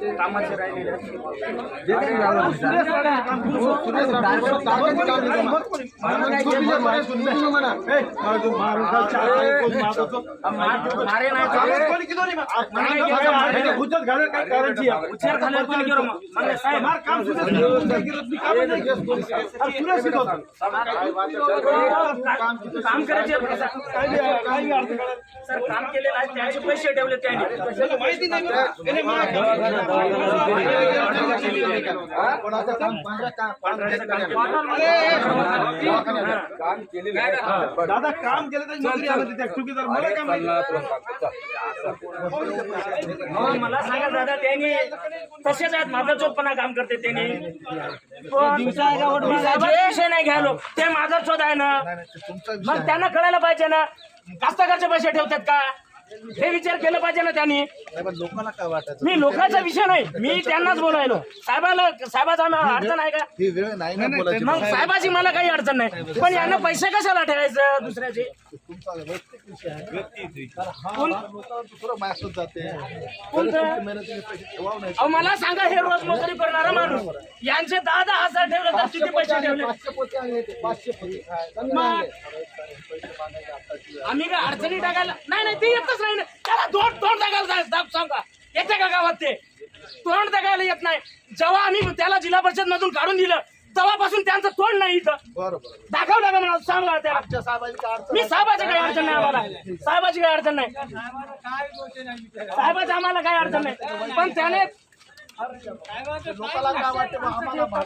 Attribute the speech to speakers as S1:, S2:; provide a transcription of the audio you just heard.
S1: कामाचे राहिलेले नाही साहेब, काम करायचे सर काम केलेलं आहे त्याचे पैसे ठेवले त्यांनी.
S2: दादा काम केलं तर नोकरी आलं त्या चुकीदार मला काय माहिती
S1: मला सांगा दादा त्यांनी तसेच आहेत माझा चोपणा काम करते त्यांनी पण विषय नाही घ्यायलो ते माझा शोध आहे ना मग त्यांना कळायला पाहिजे ना. कास्तकारचे पैसे ठेवतात का? हे विचार केलं पाहिजे ना त्यांनी.
S3: लोकांना काय वाटत
S1: मी लोकांचा विषय नाही मी त्यांनाच बोलायलो. साहेबाला साहेबाचा आम्हाला अडचण आहे का?
S3: ही वेळ नाही ना बोलायची.
S1: मग साहेबाची मला काही अडचण नाही. पण यांना पैसे कशाला ठेवायचं दुसऱ्याचे?
S3: तुमचा वैयक्तिक विषय आहे.
S1: कोण?
S3: दुसरं मायासोबत जाते.
S1: कोणतं?
S3: मेहनतीने पैसे ठेवावं नाही.
S1: अहो मला सांगा हे रोज नोकरी करणारा माणूस. यांचे दहा दहा हजार ठेवले तर किती पैसे ठेवले?
S3: पाचशे पोते आहे ते, पाचशे पोते आहे.
S1: मग आम्ही काय अडचणी टाकायला नाही नाही ते येतच नाही. ना. त्याला दोन तोंड टाकायला जा- सांगा. येते का गावात ते? तोंड टाकायला येत नाही. जेव्हा आम्ही त्याला जिल्हा परिषद मधून काढून दिलं तेव्हापासून त्यांचं तोंड नाही इथं. दाखवलं का मला सांगा त्याला.
S3: आमच्या साहेबांची काय अडचण
S1: मी साहेबाची काही अडचण नाही आम्हाला. साहेबाची काही अडचण नाही. साहेबाची आम्हाला काही अडचण नाही. पण त्याने
S3: लोकांना काय वाटते आम्हाला.